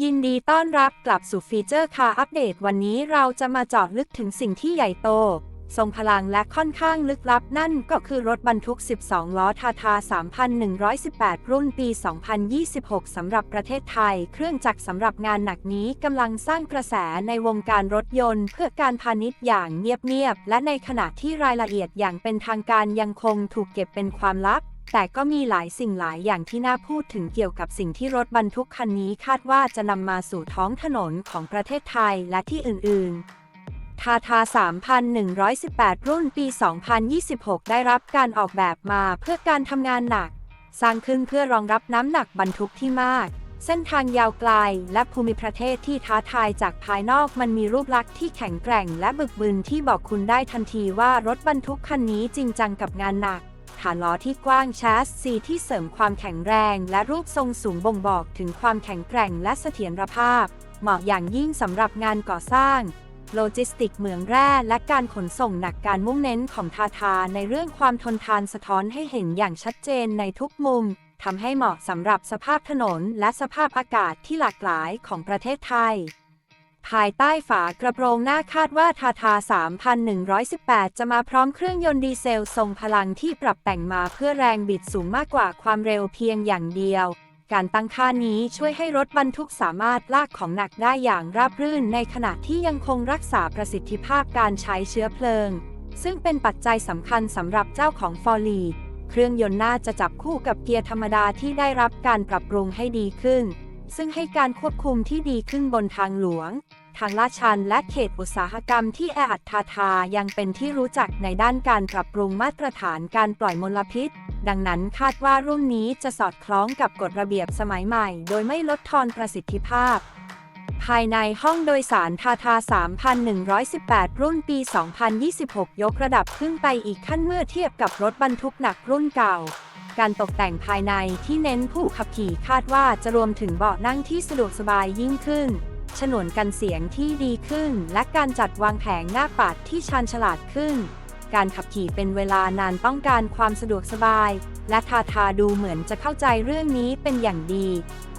ยินดีต้อนรับกลับสู่ฟีเจอร์คาอัปเดต วันนี้เราจะมาเจาะลึกถึงสิ่งที่ใหญ่โต ทรงพลังและค่อนข้างลึกลับนั่นก็คือรถบรรทุก 12 ล้อทาทา 3,118 รุ่นปี 2026 สำหรับประเทศไทย เครื่องจักรสำหรับงานหนักนี้กำลังสร้างกระแสในวงการรถยนต์ เพื่อการพาณิชย์อย่างเงียบๆ และในขณะที่รายละเอียดอย่างเป็นทางการยังคงถูกเก็บเป็นความลับ แต่ก็มีหลายสิ่งหลายอย่างที่น่าพูดถึงเกี่ยวกับสิ่งที่รถบรรทุกคันนี้คาดว่าจะนำมาสู่ท้องถนนของประเทศไทยและที่อื่น ๆทาทา 3,118 รุ่นปี 2026 ได้รับการออกแบบมาเพื่อการทำงานหนัก สร้างขึ้นเพื่อรองรับน้ำหนักบรรทุกที่มาก เส้นทางยาวไกลและภูมิประเทศที่ท้าทายจากภายนอกมันมีรูปลักษณ์ที่แข็งแกร่งและบึกบึนที่บอกคุณได้ทันทีว่ารถบรรทุกคันนี้จริงจังกับงานหนัก ฐานล้อที่กว้างแชสซีที่เสริมความแข็งแรง และรูปทรงสูงบ่งบอกถึงความแข็งแกร่งและเสถียรภาพ เหมาะอย่างยิ่งสำหรับงานก่อสร้าง โลจิสติกเหมืองแร่และการขนส่งหนักการมุ่งเน้นของทาทาในเรื่องความทนทานสะท้อนให้เห็นอย่างชัดเจนในทุกมุมทำให้เหมาะสำหรับสภาพถนนและสภาพอากาศที่หลากหลายของประเทศไทย ภายใต้ฝากระโปรงหน้าคาดว่าทาทา 3,118 จะมาพร้อมเครื่องยนต์ดีเซลทรงพลังที่ปรับแต่งมาเพื่อแรงบิดสูงมากกว่าความเร็วเพียงอย่างเดียว การตั้งค่านี้ช่วยให้รถบรรทุกสามารถลากของหนักได้อย่างราบรื่น ในขณะที่ยังคงรักษาประสิทธิภาพการใช้เชื้อเพลิง ซึ่งเป็นปัจจัยสำคัญสำหรับเจ้าของฟอร์ลี เครื่องยนต์น่าจะจับคู่กับเกียร์ธรรมดาที่ได้รับการปรับปรุงให้ดีขึ้น ซึ่งให้การควบคุมที่ดีขึ้นบนทางหลวง ทางลาดชันและเขตอุตสาหกรรมที่แออัดทาทายังเป็นที่รู้จักในด้านการปรับปรุงมาตรฐานการปล่อยมลพิษ ดังนั้นคาดว่ารุ่นนี้จะสอดคล้องกับกฎระเบียบสมัยใหม่ โดยไม่ลดทอนประสิทธิภาพภายในห้องโดยสารทาทา 3,118 รุ่นปี 2026 ยกระดับขึ้นไปอีกขั้นเมื่อเทียบกับรถบรรทุกหนักรุ่นเก่า การตกแต่งภายในที่เน้นผู้ขับขี่คาดว่าจะรวมถึงเบาะนั่งที่สะดวกสบายยิ่งขึ้น ฉนวนกันเสียงที่ดีขึ้น และการจัดวางแผงหน้าปัดที่ชาญฉลาดขึ้น การขับขี่เป็นเวลานานต้องการความสะดวกสบาย และทาทาดูเหมือนจะเข้าใจเรื่องนี้เป็นอย่างดี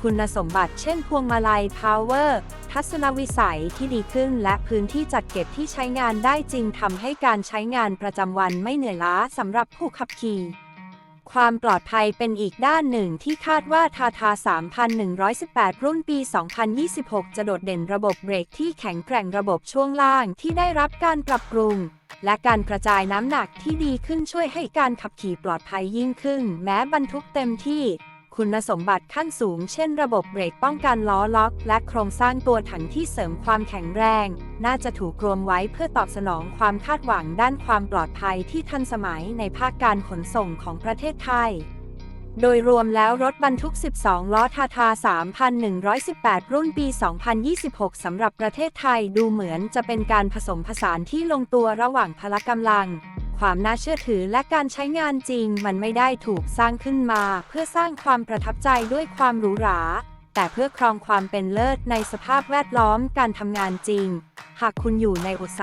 คุณสมบัติเช่นพวงมาลัย power ทัศนวิสัยที่ดีขึ้นและพื้นที่จัดเก็บที่ใช้งานได้จริงทำให้การใช้งานประจำวันไม่เหนื่อยล้าสำหรับผู้ขับขี่ ความปลอดภัยเป็นอีกด้านหนึ่งที่คาดว่าทาทา 3,118 รุ่นปี 2026 จะโดดเด่นระบบเบรกที่แข็งแกร่งระบบช่วงล่างที่ได้รับการปรับปรุง และการกระจายน้ำหนักที่ดีขึ้นช่วยให้การขับขี่ปลอดภัยยิ่งขึ้น แม้บรรทุกเต็มที่ คุณสมบัติขั้นสูง เช่นระบบเบรกป้องกันล้อล็อก และโครงสร้างตัวถังที่เสริมความแข็งแรง น่าจะถูกรวมไว้เพื่อตอบสนองความคาดหวังด้านความปลอดภัยที่ทันสมัยในภาคการขนส่งของประเทศไทยโดยรวมแล้วรถบรรทุก 12 ล้อทาทา 3,118 รุ่นปี 2026 สำหรับประเทศไทยดูเหมือนจะเป็นการผสมผสานที่ลงตัวระหว่างพละกำลัง ความน่าเชื่อถือและการใช้งานจริงมันไม่ได้ถูกสร้างขึ้นมา เพื่อสร้างความประทับใจด้วยความหรูหรา แต่เพื่อครองความเป็นเลิศในสภาพแวดล้อมการทำงานจริง หากคุณอยู่ในอุตสาห